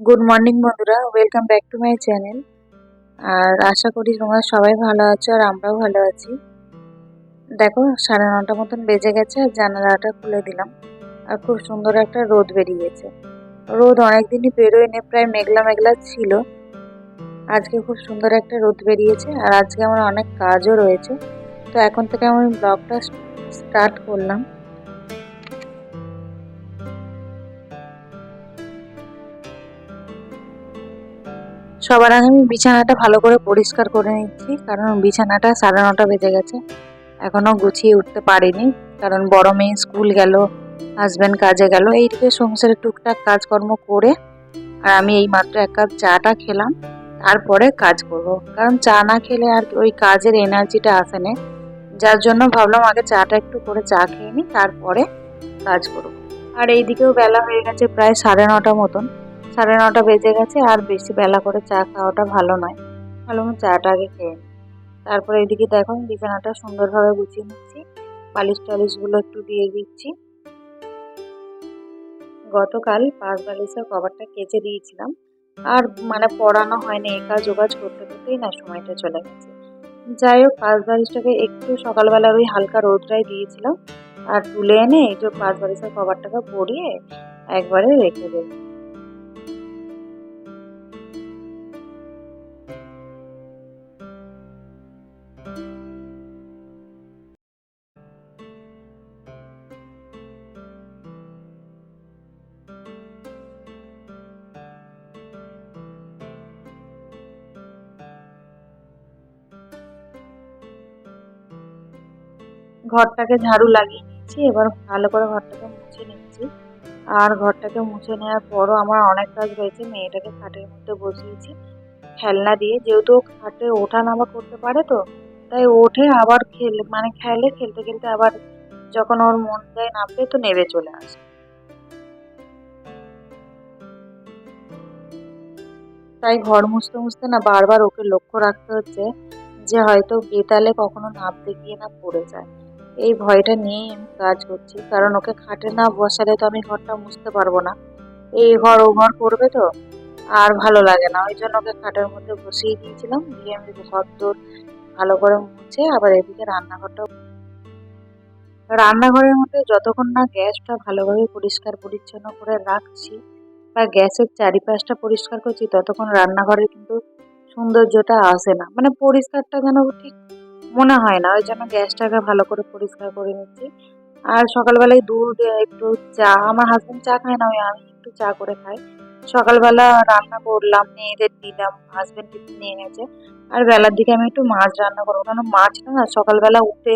Good morning বন্ধুরা। Welcome back to my channel আর আশা করি তোমরা সবাই ভালো আছো আর আমরাও ভালো আছি। দেখো, সাড়ে নটা মতন বেজে গেছে আর জানালাটা খুলে দিলাম। আর খুব সুন্দর একটা রোদ বেরিয়েছে। রোদ অনেকদিনই বেরোয়নি, প্রায় মেঘলা মেঘলা ছিল। আজকে খুব সুন্দর একটা রোদ বেরিয়েছে আর আজকে আমার অনেক কাজও রয়েছে। তো এখন থেকে আমি ব্লগটা স্টার্ট করলাম। সবার আগে আমি বিছানাটা ভালো করে পরিষ্কার করে নিচ্ছি, কারণ বিছানাটা সাড়ে নটা বেজে গেছে। এখনও গুছিয়ে উঠতে পারিনি, কারণ বড় মেয়ে স্কুল গেল হাজব্যান্ড কাজে গেল। এইদিকে সংসারে টুকটাক কাজকর্ম করে, আর আমি এই মাত্র এক কাপ চাটা খেলাম, তারপরে কাজ করব। কারণ চা না খেলে আর ওই কাজের এনার্জিটা আসে না। যার জন্য ভাবলাম আগে চাটা একটু করে চা খেয়ে নিই, তারপরে কাজ করব। আর এইদিকেও বেলা হয়ে গেছে প্রায় সাড়ে নটা মতন। সাড়ে নটা বেজে গেছে, আর বেশি বেলা করে চা খাওয়াটা ভালো নয়। ভালো চাটা আগে খেয়ে নিই তারপরে এদিকে দেখো, বিছানাটা সুন্দরভাবে গুছিয়ে নিচ্ছি। বালিশ টালিশগুলো একটু দিয়ে দিচ্ছি। গতকাল পাঁচ বালিশের কভারটা কেচে দিয়েছিলাম। আর মানে পড়ানো হয়নি, একা যোগাজ করতে করতেই না সময়টা চলে গেছে। যাই হোক পাঁচ বালিশটাকে একটু সকালবেলার ওই হালকা রোদটাই দিয়েছিলাম। আর তুলে এনে এই যে পাঁচ বালিশের কভারটাকে পরিয়ে একবারে রেখে দেবো। ঘরটাকে ঝাড়ু লাগিয়ে নিচ্ছি এবার ভালো করে ঘরটাকে মুছে নিচ্ছি আর ঘরটাকে মুছে নেওয়ার পরও আমার অনেক কাজ রয়েছে মেয়েটাকে খাটের মধ্যে বসিয়েছি খেলনা দিয়ে। যেহেতু খাটে ওঠা নামা করতে পারে তো, তাই ওঠে আবার খেল মানে খেলে খেলতে খেলতে আবার যখন ওর মন যায় নামবে তো নেবে চলে আসে। তাই ঘর মুছতে মুছতে না বারবার ওকে লক্ষ্য রাখতে হচ্ছে যে হয়তো বেতালে কখনো নামতে গিয়ে না পড়ে যায়। এই ভয়টা নিয়েই আমি কাজ করছি। কারণ ওকে খাটে না বসালে তো আমি ঘরটা মুছতে পারব না। এই ঘর ও ঘর করবে তো, আর ভালো লাগে না। ওই জন্য ওকে খাটের মধ্যে বসিয়ে দিয়েছিলাম। দিয়ে আমি ঘর দোর ভালো করে মুছে আবার এদিকে রান্নাঘরটা রান্নাঘরের মধ্যে যতক্ষণ না গ্যাসটা ভালোভাবে পরিষ্কার পরিচ্ছন্ন করে রাখছি বা গ্যাসের চারিপাশটা পরিষ্কার করছি, ততক্ষণ রান্নাঘরে কিন্তু সৌন্দর্যটা আসে না। মানে পরিষ্কারটা যেন ঠিক মনে হয় না, ওই জন্য গ্যাসটাকে ভালো করে পরিষ্কার করে নিচ্ছি। আর সকালবেলায় দুধ, একটু চা, আমার হাজব্যান্ড চা খায় না, ওই আমি একটু চা করে খাই। সকালবেলা রান্না করলাম, মেয়েদের দিলাম হাজব্যান্ড টিফিন নিয়ে গেছে। আর বেলার দিকে আমি একটু মাছ রান্না করব কারণ মাছটা না, সকালবেলা উঠে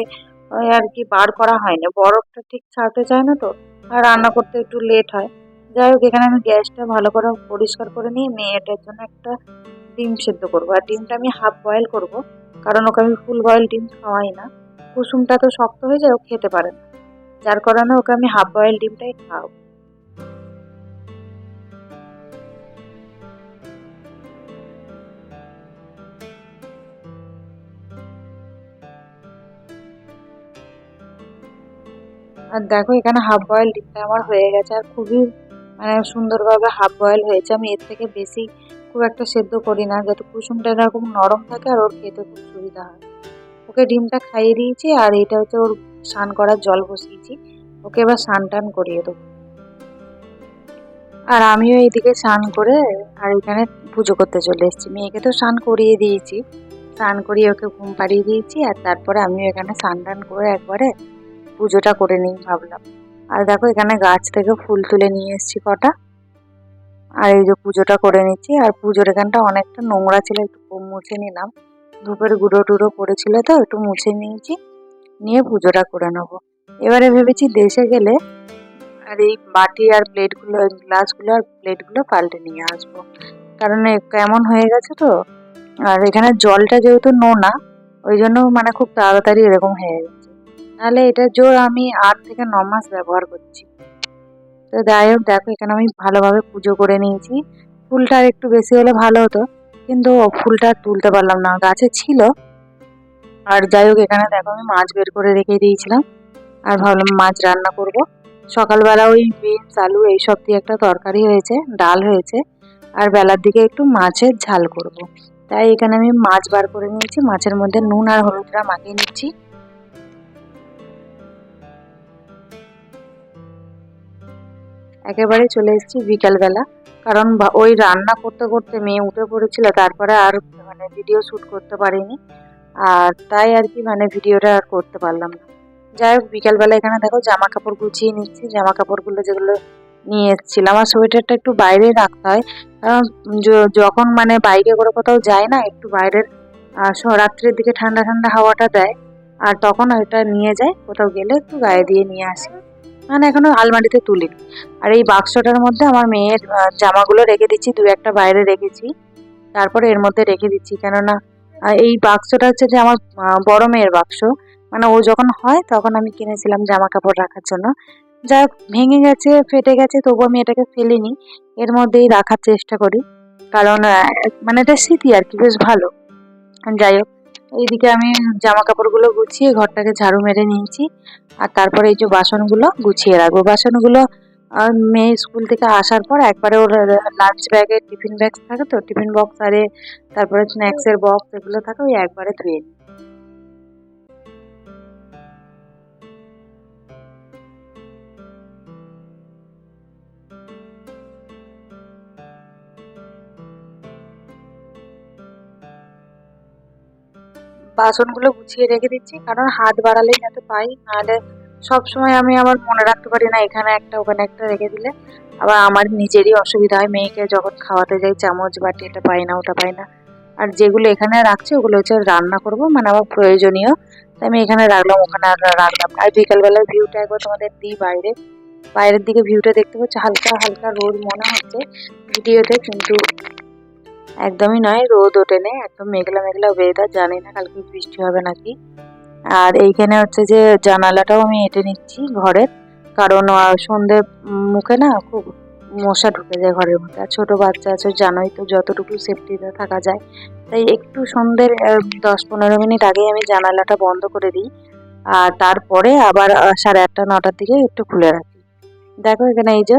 ওই আর কি বার করা হয় না বরফটা ঠিক ছাড়তে চায় না তো, আর রান্না করতে একটু লেট হয়। যাই হোক, এখানে আমি গ্যাসটা ভালো করে পরিষ্কার করে নিয়ে মেয়েটার জন্য একটা ডিম সেদ্ধ করব। আর ডিমটা আমি হাফ বয়েল করব। কারণ ওকে আমি ফুল বয়েল ডিম খাওয়াই না। কুসুমটা তো শক্ত হয়ে যায়, ও খেতে পারে না। যার কারণে ওকে আমি হাফ বয়েল ডিমটাই খাওয়াবো। আর দেখো, এখানে হাফ বয়েল ডিমটা আমার হয়ে গেছে, আর খুবই মানে সুন্দরভাবে হাফ বয়েল হয়েছে। আমি এর থেকে বেশি খুব একটা সেদ্ধ করি না। যাতে কুসুমটা এরকম নরম থাকে আর ওর খেতে খুব সুবিধা হয়। ওকে ডিমটা খাইয়ে দিয়েছি আর এটা হচ্ছে ওর স্নান করার জল বসিয়েছি। ওকে এবার স্নান টান করিয়ে দেবো। আর আমিও এইদিকে স্নান করে আর এখানে পুজো করতে চলে এসেছি। মেয়েকে তো স্নান করিয়ে দিয়েছি। স্নান করিয়ে ওকে ঘুম পাড়িয়ে দিয়েছি আর তারপরে আমিও এখানে স্নান টান করে একবারে পুজোটা করে নিই ভাবলাম। আর দেখো এখানে গাছ থেকে ফুল তুলে নিয়ে এসেছি কটা। আর এই যে পুজোটা করে নিচ্ছি, আর পুজোর এখানটা অনেকটা নোংরা ছিল, একটু মুছে নিলাম। ধূপের গুঁড়ো টুড়ো পড়েছিল তো, একটু মুছে নিয়েছি, নিয়ে পুজোটা করে নেব। এবারে ভেবেছি দেশে গেলে আর এই বাটি আর প্লেটগুলো, গ্লাসগুলো আর প্লেটগুলো পাল্টে নিয়ে আসব। কারণ কেমন হয়ে গেছে তো, আর এখানে জলটা যেহেতু নোনা, ওই জন্য মানে খুব তাড়াতাড়ি এরকম হয়ে গেছে। তাহলে এটা জোর আমি আট থেকে ন মাস ব্যবহার করছি। তো যাই হোক, দেখো, এখানে আমি ভালোভাবে পুজো করে নিয়েছি। ফুলটা একটু বেশি হলে ভালো হতো, কিন্তু ফুলটা তুলতে পারলাম না, গাছে ছিল। আর যাই হোক, এখানে দেখো, আমি মাছ বের করে রেখে দিয়েছিলাম। আর ভাবলাম মাছ রান্না করব। সকালবেলা ওই বিনস, আলু এইসব দিয়ে একটা তরকারি হয়েছে, ডাল হয়েছে। আর বেলার দিকে একটু মাছের ঝাল করব। তাই এখানে আমি মাছ বার করে নিয়েছি। মাছের মধ্যে নুন আর হলুদটা মাখিয়ে নিচ্ছি। একেবারে চলে এসেছি বিকালবেলা। কারণ ওই রান্না করতে করতে মেয়ে উঠে পড়েছিল, তারপরে আর মানে ভিডিও শ্যুট করতে পারিনি। আর তাই আর কি মানে ভিডিওটা আর করতে পারলাম না। যাই হোক, বিকালবেলা এখানে দেখো জামা কাপড় গুছিয়ে নিচ্ছি। জামা কাপড়গুলো যেগুলো নিয়ে এসেছিলাম আমার সোয়েটারটা একটু বাইরে রাখতে হয়। কারণ যখন মানে বাইরে করে কোথাও যায় না, একটু বাইরের রাত্রের দিকে ঠান্ডা ঠান্ডা হাওয়াটা দেয়। আর তখন ওইটা নিয়ে যায় কোথাও গেলে একটু গায়ে দিয়ে নিয়ে আসি। মানে এখনও আলমারিতে তুলিনি। আর এই বাক্সটার মধ্যে আমার মেয়ের জামাগুলো রেখে দিচ্ছি, দু একটা বাইরে রেখেছি। তারপরে এর মধ্যে রেখে দিচ্ছি, কেননা এই বাক্সটা হচ্ছে যে আমার বড় মেয়ের বাক্স। মানে ও যখন হয়, তখন আমি কিনেছিলাম জামা কাপড় রাখার জন্য। যা ভেঙে গেছে, ফেটে গেছে, তবু আমি এটাকে ফেলিনি। এর মধ্যেই রাখার চেষ্টা করি। কারণ মানে এটা স্মৃতি আর কি, বেশ ভালো। যাই হোক, এইদিকে আমি জামা কাপড়গুলো গুছিয়ে ঘরটাকে ঝাড়ু মেরে নিয়েছি। আর তারপরে এই যে বাসনগুলো গুছিয়ে রাখব। বাসনগুলো মেয়ে স্কুল থেকে আসার পর একবারে ওর লাঞ্চ ব্যাগে টিফিন ব্যাগ থাকে তো? টিফিন বক্স আরে, তারপরে স্ন্যাক্সের বক্স এগুলো থাকে, ওই একবারে ধুয়ে নিই। বাসনগুলো গুছিয়ে রেখে দিচ্ছি, কারণ হাত বাড়ালেই যাতে পাই, নাহলে সবসময় আমি আমার মনে রাখতে পারি না, এখানে একটা, ওখানে একটা রেখে দিলে। আবার আমার নিজেরই অসুবিধা হয়, মেয়েকে যখন খাওয়াতে যাই, চামচ, বাটি, এটা পাই না, ওটা পাই না। আর যেগুলো এখানে রাখছি, ওগুলো হচ্ছে রান্না করব মানে আমার প্রয়োজনীয়। তাই আমি এখানে রাখলাম, ওখানে আর রাখলাম আর বিকালবেলার ভিউটা একবার তোমাদের দিই বাইরে। বাইরের দিকে ভিউটা দেখতে পাচ্ছি, হালকা হালকা রোদ মনে হচ্ছে ভিডিওতে, কিন্তু একদমই নয়, রোদ ওঠে নেই একদম মেঘলা মেঘলা ওয়েদার জানি না কালকে বৃষ্টি হবে নাকি। আর এইখানে হচ্ছে যে জানালাটাও আমি এঁটে নিচ্ছি ঘরের, কারণ সন্ধে মুখে না খুব মশা ঢুকে যায় ঘরের মধ্যে। আর ছোটো বাচ্চা আছে, জানোই তো যতটুকু সেফটিতে থাকা যায়। তাই একটু সন্ধ্যের দশ পনেরো মিনিট আগেই আমি জানালাটা বন্ধ করে দিই। আর তারপরে আবার সাড়ে আটটা, নটার দিকে একটু খুলে রাখি। দেখো এখানে এই যে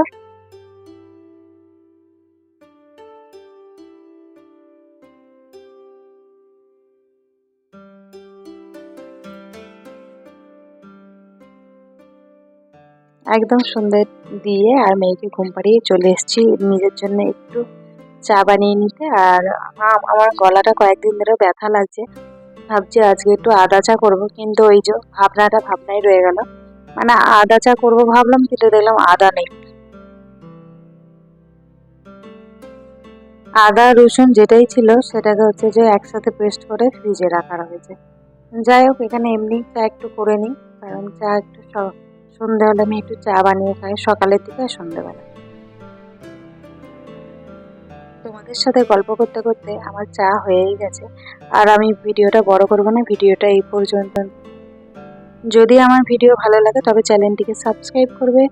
একদম সন্ধে দিয়ে আর মেয়েকে ঘুম পাড়িয়ে চলে এসেছি। নিজের জন্য একটু চা বানিয়ে নিতে। আর আমার গলাটা কয়েকদিন ধরে ব্যথা লাগছে। ভাবছি আজকে একটু আদা চা করব। কিন্তু ওই যে ভাবনাটা ভাবনাই রয়ে গেল। মানে আদা চা করব ভাবলাম, কিন্তু দেখলাম আদা নেই। আদা, রসুন যেটাই ছিল, সেটাকে হচ্ছে যে একসাথে পেস্ট করে ফ্রিজে রাখা রয়েছে। যাই হোক, এখানে এমনি চা একটু করে নিই। কারণ চা একটু স- সন্ধে হলে আমি একটু চা বানিয়ে খাই, সকালের দিকে আর সন্ধেবেলা তোমাদের সাথে গল্প করতে করতে আমার চা হয়েই গেছে। আর আমি ভিডিওটা বড় করব না, ভিডিওটা এই পর্যন্ত। যদি আমার ভিডিও ভালো লাগে, তবে চ্যানেলটিকে সাবস্ক্রাইব করবে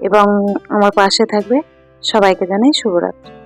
এবং আমার পাশে থাকবে। সবাইকে জানাই শুভরাত্রি।